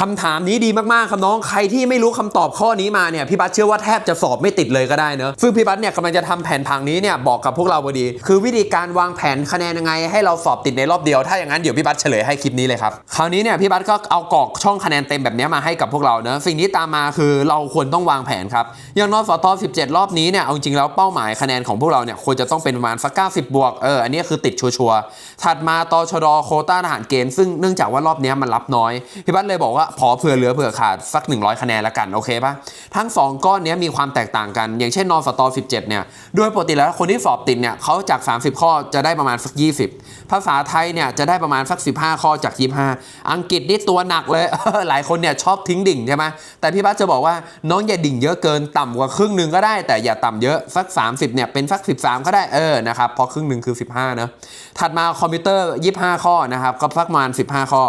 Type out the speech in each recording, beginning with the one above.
คำถามนี้ดีมากๆครับน้องใครที่ไม่รู้คำตอบข้อนี้มาเนี่ยพี่บัสเชื่อว่าแทบจะสอบไม่ติดเลยก็ได้เนอะซึ่งพี่บัสเนี่ยกำลังจะทำแผนผังนี้เนี่ยบอกกับพวกเราพอดี คือวิธีการวางแผนคะแนนยังไง ให้เราสอบติดในรอบเดียว ถ้าอย่างนั้นเดี๋ยวพี่บัสเฉลยให้คลิปนี้เลยครับคราวนี้เนี่ยพี่บัสก็เอากรอกช่องคะแนนเต็มแบบนี้มาให้กับพวกเราเนอะสิ่งที่ตามมาคือเราควรต้องวางแผนครับอย่างนสต17 รอบนี้เนี่ยเอาจริงแล้วเป้าหมายคะแนนของพวกเราเนี่ยควรจะต้องเป็นประมาณสัก90 บวกเอออันนี้คือติดชัวร์ถัดมาตชดโคต้าทหารเกณฑ์ซึ่งเนื่องจากว่ารอบนี้มันรับน้อยพี่บัสเลยบอกว่าพอเผื่อเหลือเผื่อขาดสัก 100 คะแนนละกันโอเคปะทั้ง 2 ก้อนนี้มีความแตกต่างกัน อย่างเช่นนอสต17เนี่ยโดยปกติแล้วคนที่สอบติดเนี่ยเขาจาก 30 ข้อจะได้ประมาณสัก 20 ภาษาไทยเนี่ยจะได้ประมาณสัก 15 ข้อจาก 25 อังกฤษนี่ตัวหนักเลย หลายคนเนี่ยชอบทิ้งดิ่งใช่ไหมแต่พี่บัสจะบอกว่าน้องอย่าดิ่งเยอะเกินต่ำกว่าครึ่งหนึ่งก็ได้ แต่อย่าต่ำเยอะสัก 30เนี่ยเป็นสัก 13 ก็ได้เออนะครับเพราะครึ่งหนึ่งคือ 15เนะถัดมาคอมพิวเตอร์ 25 ข้อนะครับก็สักประมาณ 15 ข้อ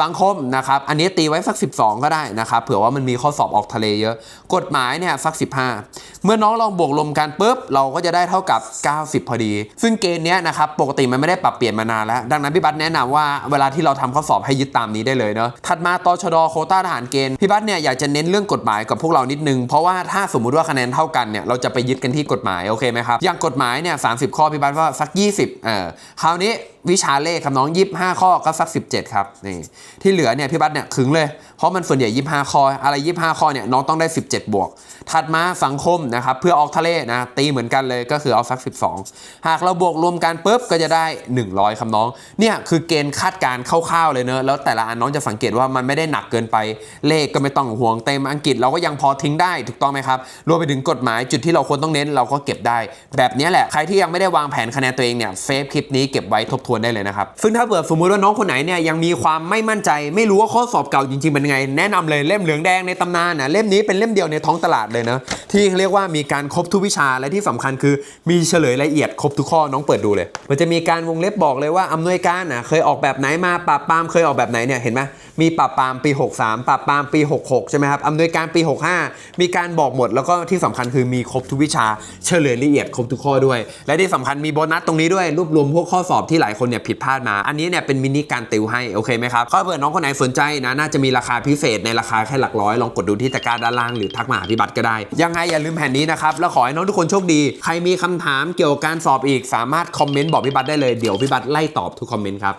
สังคมนะครับ อันนี้ตีไว้สัก 12 ก็ได้นะครับ เผื่อว่ามันมีข้อสอบออกทะเลเยอะ กฎหมายเนี่ยสัก 15 เมื่อน้องลองบวกรวมกันปุ๊บ เราก็จะได้เท่ากับ 90 พอดี ซึ่งเกณฑ์เนี้ยนะครับ ปกติมันไม่ได้ปรับเปลี่ยนมานานแล้ว ดังนั้นพี่บัตแนะนำว่าเวลาที่เราทำข้อสอบให้ยึดตามนี้ได้เลยเนาะ ถัดมาตชดโคต้าทหารเกณฑ์ พี่บัตเนี่ยอยากจะเน้นเรื่องกฎหมายกับพวกเรานิดนึง เพราะว่าถ้าสมมุติว่าคะแนนเท่ากันเนี่ยเราจะไปยึดกันที่กฎหมายโอเคไหมครับ อย่างกฎหมายเนี่ยสาข้อพี่บัตว่าสัก 20เออคราวนี้วิชาเลขครับน้อง 25 ข้อก็สัก 17 ครับนี่ที่เหลือเนี่ยพี่บัตเนี่ยขึงเลย เพราะมันส่วนใหญ่ 25 ข้อ อะไร 25 ข้อเนี่ยน้องต้องได้ 17 บวก ถัดมาสังคมนะครับเพื่อออกทะเลนะตีเหมือนกันเลยก็คือเอาสัก 12 หากเราบวกรวมกันปุ๊บก็จะได้ 100ครับน้อง เนี่ยคือเกณฑ์คาดการณ์คร่าวๆเลยเนอะแล้วแต่ละอันน้องจะสังเกตว่ามันไม่ได้หนักเกินไปเลขก็ไม่ต้องห่วงเต็มอังกฤษเราก็ยังพอทิ้งได้ถูกต้องไหมครับรวมไปถึงกฎหมายจุดที่เราควรต้องเน้นเราก็เก็บได้ แบบนี้แหละใครที่ยังไม่ได้วางแผนคะแนนตัวเองเนี่ยเซฟคลิปนี้เก็บไว้ทบทวนได้เลยนะครับซึ่งถ้าเกิดสมมติว่าน้องคนไหนเนี่ยยังมีความไม่มั่นใจไม่รู้ว่าข้อสอบเก่าจริง ๆ เป็นไง แนะนำเลยเล่มเหลืองแดงในตำนานนะเล่มนี้เป็นเล่มเดียวในท้องตลาดเลยนะที่เรียกว่ามีการครบทุกวิชาและที่สำคัญคือมีเฉลยละเอียดครบทุกข้อน้องเปิดดูเลย มันจะมีการวงเล็บบอกเลยว่าอำนวยการนะเคยออกแบบไหนมาปราบปรามเคยออกแบบไหนเนี่ยเห็นไหมมีปราบปรามปี 63 ปราบปรามปี 66 ใช่ไหมครับอำนวยการปี 65 มีการบอกหมด แล้วก็ที่สำคัญคือมีครบทุกวิชาเฉลยละเอียดครบทุกข้อด้วย และที่สำคัญมีโบนัสตรงนี้ด้วยรวบรวมพวกข้อสอบที่หลายคนเนี่ยผิดพลาดมา อันนี้เนี่ยเป็นมินิการติวให้โอเคไหมครับถ้าเผื่อน้องคนไหนสนใจนะ น่าจะมีราคาพิเศษในราคาแค่หลักร้อย ลองกดดูที่ตะกร้าด้านล่างหรือทักมาหาพี่บัตรก็ได้ ยังไงอย่าลืมแผ่นนี้นะครับ แล้วขอให้น้องทุกคนโชคดี ใครมีคำถามเกี่ยวกับการสอบอีกสามารถคอมเมนต์บอกพี่บัตรได้เลย เดี๋ยวพี่บัตรไล่ตอบทุกคอมเมนต์ครับ